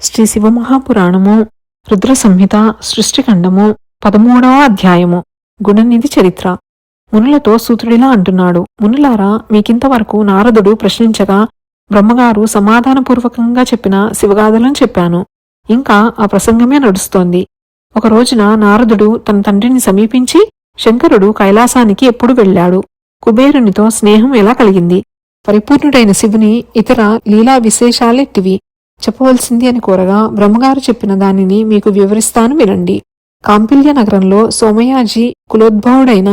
శ్రీ శివమహాపురాణము రుద్ర సంహిత సృష్టిఖండము పదమూడవ అధ్యాయము గుణనిధి చరిత్ర. మునులతో సూత్రుడిలా అంటున్నాడు మునులారా మీకింతవరకు నారదుడు ప్రశ్నించగా బ్రహ్మగారు సమాధానపూర్వకంగా చెప్పిన శివగాథలను చెప్పాను. ఇంకా ఆ ప్రసంగమే నడుస్తోంది. ఒక రోజున నారదుడు తన తండ్రిని సమీపించి శంకరుడు కైలాసానికి ఎప్పుడు వెళ్ళాడు? కుబేరునితో స్నేహం ఎలా కలిగింది? పరిపూర్ణుడైన శివుని ఇతర లీలా విశేషాలెట్టివి? చెప్పవలసింది అని కోరగా బ్రహ్మగారు చెప్పిన దానిని మీకు వివరిస్తాను వినండి. కాంపిల్య నగరంలో సోమయాజీ కులోద్భవుడైన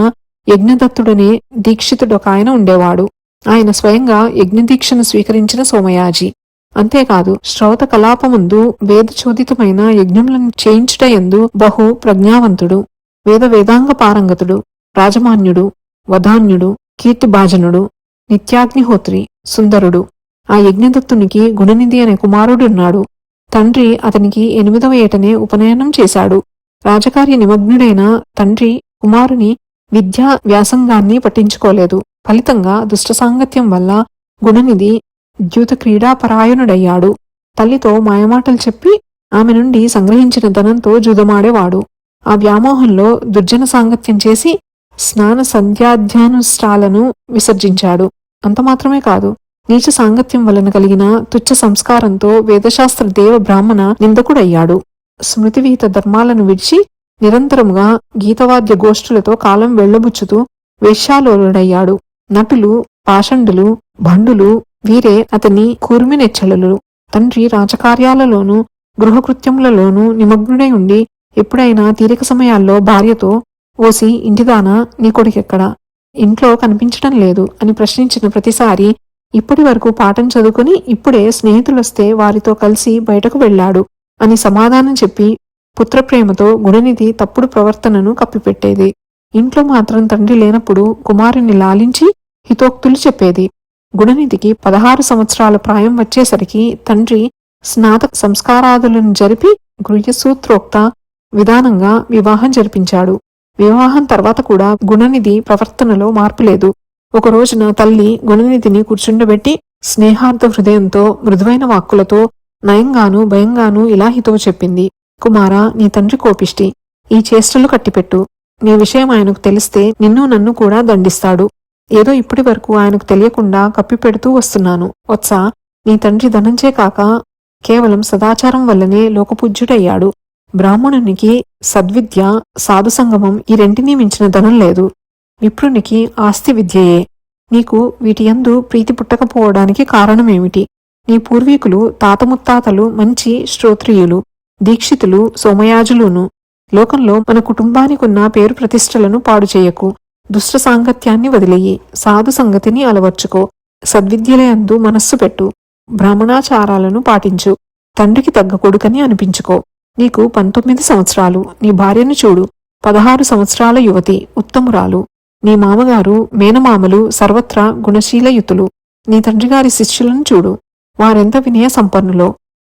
యజ్ఞదత్తుడనే దీక్షితుడొక ఆయన ఉండేవాడు. ఆయన స్వయంగా యజ్ఞదీక్షను స్వీకరించిన సోమయాజీ. అంతేకాదు శ్రౌత కలాపముందు వేదచోదితమైన యజ్ఞములను చేయించుటయందు బహు ప్రజ్ఞావంతుడు వేద వేదాంగ పారంగతుడు రాజమాన్యుడు వధాన్యుడు కీర్తిభాజనుడు నిత్యాగ్నిహోత్రి సుందరుడు. ఆ యజ్ఞదత్తునికి గుణనిధి అనే కుమారుడున్నాడు. తండ్రి అతనికి ఎనిమిదవ ఏటనే ఉపనయనం చేశాడు. రాజకార్య నిమగ్నుడైన తండ్రి కుమారుని విద్యా వ్యాసంగాన్ని పట్టించుకోలేదు. ఫలితంగా దుష్ట సాంగత్యం వల్ల గుణనిధి ద్యూత క్రీడాపరాయణుడయ్యాడు తల్లితో మాయమాటలు చెప్పి ఆమె నుండి సంగ్రహించిన ధనంతో జూదమాడేవాడు. ఆ వ్యామోహంలో దుర్జన సాంగత్యం చేసి స్నాన సంధ్యాధ్యానుష్ఠాలను విసర్జించాడు. అంత మాత్రమే కాదు నీచ సాంగత్యం వలన కలిగిన తుచ్చ సంస్కారంతో వేదశాస్త్ర దేవ బ్రాహ్మణ నిందకుడయ్యాడు. స్మృతివిహిత ధర్మాలను విడిచి నిరంతరముగా గీతవాద్య గోష్ఠులతో కాలం వెళ్ళబుచ్చుతూ వేశ్యాలోలుడయ్యాడు. నటులు పాషండులు భండులు వీరే అతని కూర్మినెచ్చలులు. తండ్రి రాజకార్యాలలోనూ గృహకృత్యములలోనూ నిమగ్నుడై ఉండి ఎప్పుడైనా తీరిక సమయాల్లో భార్యతో ఓసి ఇంటిదానా? నీ కొడుకెక్కడా? ఇంట్లో కనిపించడం లేదు అని ప్రశ్నించిన ప్రతిసారి ఇప్పటి వరకు పాఠం చదువుకుని ఇప్పుడే స్నేహితులొస్తే వారితో కలిసి బయటకు వెళ్ళాడు అని సమాధానం చెప్పి పుత్రప్రేమతో గుణనిధి తప్పుడు ప్రవర్తనను కప్పిపెట్టేది. ఇంట్లో మాత్రం తండ్రి లేనప్పుడు కుమారుని లాలించి హితోక్తులు చెప్పేది. గుణనిధికి పదహారు సంవత్సరాల ప్రాయం వచ్చేసరికి తండ్రి స్నాతక సంస్కారాదులను జరిపి గృహ్యసూత్రోక్త విధానంగా వివాహం జరిపించాడు. వివాహం తర్వాత కూడా గుణనిధి ప్రవర్తనలో మార్పు లేదు. ఒక రోజున తల్లి గుణనిధిని కూర్చుండబెట్టి స్నేహార్థ హృదయంతో మృదువైన వాక్కులతో నయంగాను భయంగాను ఇలా హితవు చెప్పింది కుమారా నీ తండ్రి కోపిష్టి. ఈ చేష్టలు కట్టిపెట్టు. నీ విషయం ఆయనకు తెలిస్తే నిన్ను నన్ను కూడా దండిస్తాడు. ఏదో ఇప్పటి వరకు ఆయనకు తెలియకుండా కప్పిపెడుతూ వస్తున్నాను. వత్సా నీ తండ్రి ధనంచే కాక కేవలం సదాచారం వల్లనే లోకపూజ్యుడయ్యాడు. బ్రాహ్మణునికి సద్విద్య సాధుసంగమం ఈ రెంటినీ మించిన ధనం లేదు. విప్రునికి ఆస్తి విద్యయే. నీకు వీటియందు ప్రీతి పుట్టకపోవడానికి కారణమేమిటి? నీ పూర్వీకులు తాత ముత్తాతలు మంచి శ్రోత్రియులు దీక్షితులు సోమయాజులును. లోకంలో మన కుటుంబానికున్న పేరు ప్రతిష్టలను పాడు చేయకు. దుష్ట సాంగత్యాన్ని వదిలేయి. సాధు సంగతిని అలవర్చుకో. సద్విద్యలయందు మనస్సు పెట్టు. బ్రాహ్మణాచారాలను పాటించు. తండ్రికి తగ్గ కొడుకని అనిపించుకో. నీకు పంతొమ్మిది సంవత్సరాలు. నీ భార్యను చూడు. పదహారు సంవత్సరాల యువతి ఉత్తమురాలు. నీ మామగారు మేనమామలు సర్వత్రా గుణశీలయుతులు. నీ తండ్రిగారి శిష్యులను చూడు. వారెంత వినయ సంపన్నులో.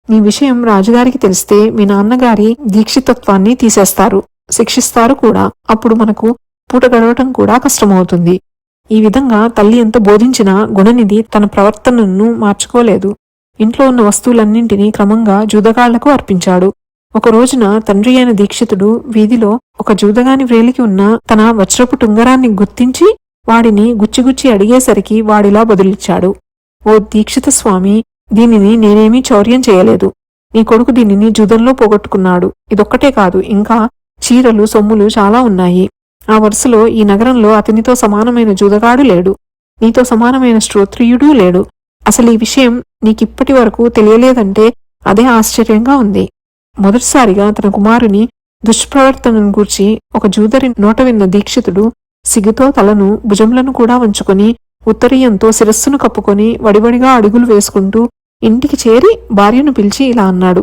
నీ విషయం రాజుగారికి తెలిస్తే మీ నాన్నగారి దీక్షితత్వాన్ని తీసేస్తారు. శిక్షిస్తారు కూడా. అప్పుడు మనకు పూట గడవటం కూడా కష్టమవుతుంది. ఈ విధంగా తల్లి ఎంత బోధించినా గుణనిధి తన ప్రవర్తనను మార్చుకోలేదు. ఇంట్లో ఉన్న వస్తువులన్నింటినీ క్రమంగా జూదగాళ్ళకు అర్పించాడు. ఒక రోజున తండ్రి అయిన దీక్షితుడు వీధిలో ఒక జూదగాని వ్రేలికి ఉన్న తన వజ్రపు టుంగరాన్ని గుర్తించి వాడిని గుచ్చిగుచ్చి అడిగేసరికి వాడిలా బదులిచ్చాడు. ఓ దీక్షిత స్వామి దీనిని నేనేమీ చౌర్యం చేయలేదు. నీ కొడుకు దీనిని జూదంలో పోగొట్టుకున్నాడు. ఇదొక్కటే కాదు ఇంకా చీరలు సొమ్ములు చాలా ఉన్నాయి. ఆ వరుసలో ఈ నగరంలో అతనితో సమానమైన జూదగాడు లేడు. నీతో సమానమైన శ్రోత్రియుడూ లేడు. అసలు ఈ విషయం నీకిప్పటి వరకు తెలియలేదంటే అదే ఆశ్చర్యంగా ఉంది. మొదటిసారిగా తన కుమారుని దుష్ప్రవర్తనను గూర్చి ఒక జూదరి నోట విన్న దీక్షితుడు సిగ్గుతో తలను భుజములను కూడా వంచుకొని ఉత్తరీయంతో శిరస్సును కప్పుకొని వడివడిగా అడుగులు వేసుకుంటూ ఇంటికి చేరి భార్యను పిలిచి ఇలా అన్నాడు.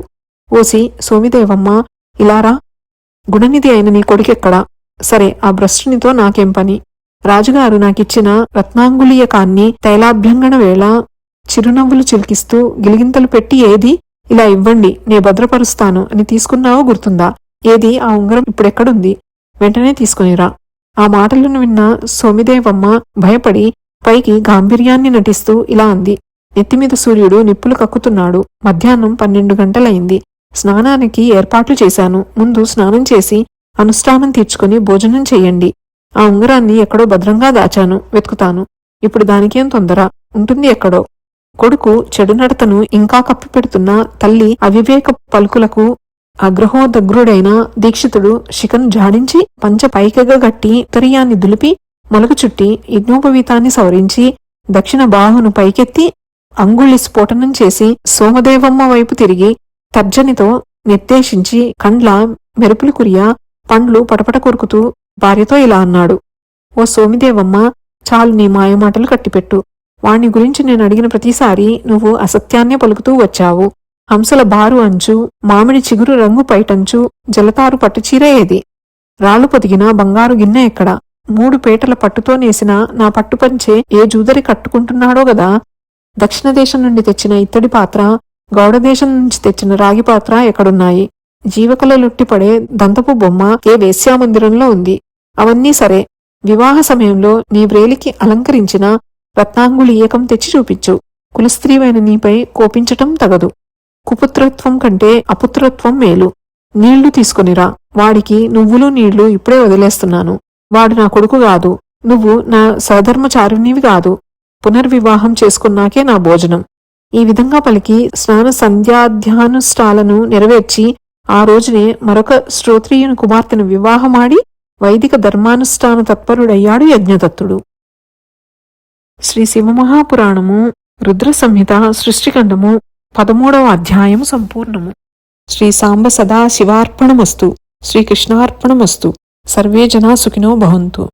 ఓసి సోమిదేవమ్మ ఇలారా గుణనిధి అయిన నీ కొడుకెక్కడా? సరే ఆ భ్రష్టునితో నాకేం పని? రాజుగారు నాకిచ్చిన రత్నాంగులీయకాన్ని తైలాభ్యంగన వేళ చిరునవ్వులు చిలికిస్తూ గిలిగింతలు పెట్టి ఏది? ఇలా ఇవ్వండి నే భద్రపరుస్తాను అని తీసుకున్నావో గుర్తుందా? ఏది? ఆ ఉంగరం ఇప్పుడెక్కడుంది? వెంటనే తీసుకునిరా. ఆ మాటలను విన్న సోమిదేవమ్మ భయపడి పైకి గాంభీర్యాన్ని నటిస్తూ ఇలా అంది. నెత్తిమీద సూర్యుడు నిప్పులు కక్కుతున్నాడు. మధ్యాహ్నం పన్నెండు గంటలయింది స్నానానికి ఏర్పాట్లు చేశాను. ముందు స్నానం చేసి అనుష్ఠానం తీర్చుకుని భోజనం చెయ్యండి ఆ ఉంగరాన్ని ఎక్కడో భద్రంగా దాచాను వెతుకుతాను. ఇప్పుడు దానికేం తొందర? ఉంటుంది ఎక్కడో. కొడుకు చెడునడతను ఇంకా కప్పిపెడుతున్న తల్లి అవివేక పలుకులకు అగ్రహోదగ్రుడైన దీక్షితుడు శిఖను జాడించి పంచ పైకగా గట్టి ఉత్తరీయాన్ని దులిపి మొలక చుట్టి యజ్ఞోపవీతాన్ని సవరించి దక్షిణ బాహును పైకెత్తి అంగుళి స్ఫోటనం చేసి సోమదేవమ్మ వైపు తిరిగి తర్జనితో నిర్దేశించి కండ్ల మెరుపులు కురియా పండ్లు పటపట కొరుకుతూ భార్యతో ఇలా అన్నాడు. ఓ సోమిదేవమ్మ చాలు నీ మాయమాటలు కట్టిపెట్టు. వాణ్ణి గురించి నేను అడిగిన ప్రతిసారి నువ్వు అసత్యాన్నే పలుకుతూ వచ్చావు. హంసల బారు అంచు మామిడి చిగురు రంగు పైటంచు జలతారు పట్టుచీర ఏది? రాళ్ళు పొదిగిన బంగారు గిన్నె ఎక్కడ? మూడు పేటల పట్టుతో నేసిన నా పట్టుపంచే ఏ జూదరి కట్టుకుంటున్నాడో గదా? దక్షిణ దేశం నుండి తెచ్చిన ఇత్తడి పాత్ర గౌడదేశం నుంచి తెచ్చిన రాగి పాత్ర ఎక్కడున్నాయి? జీవకల లొట్టిపడే దంతపు బొమ్మ ఏ వేశ్యామందిరంలో ఉంది? అవన్నీ సరే. వివాహ సమయంలో నీ వ్రేలికి అలంకరించిన రత్నాంగుళీయకం తెచ్చి చూపించు. కులస్త్రీవైన నీపై కోపించటం తగదు. కుపుత్రత్వం కంటే అపుత్రత్వం మేలు. నీళ్ళు తీసుకునిరా వాడికి నువ్వులు నీళ్ళు ఇప్పుడే వదిలేస్తున్నాను. వాడు నా కొడుకు కాదు. నువ్వు నా సధర్మచారునివి కాదు. పునర్వివాహం చేసుకున్నాకే నా భోజనం. ఈ విధంగా పలికి స్నాన సంధ్యాధ్యానుష్ఠాలను నెరవేర్చి ఆ రోజునే మరొక శ్రోత్రియుని కుమార్తెను వివాహమాడి వైదిక ధర్మానుష్ఠాన తత్పరుడయ్యాడు యజ్ఞదత్తుడు. శ్రీ శివమహాపురాణము రుద్ర సంహిత సృష్టిఖండము పదమూడవ అధ్యాయము సంపూర్ణము. శ్రీ సాంబ సదా శివార్పణమస్తు శ్రీకృష్ణార్పణమస్తు సర్వే జనా సుఖినో భవంతు.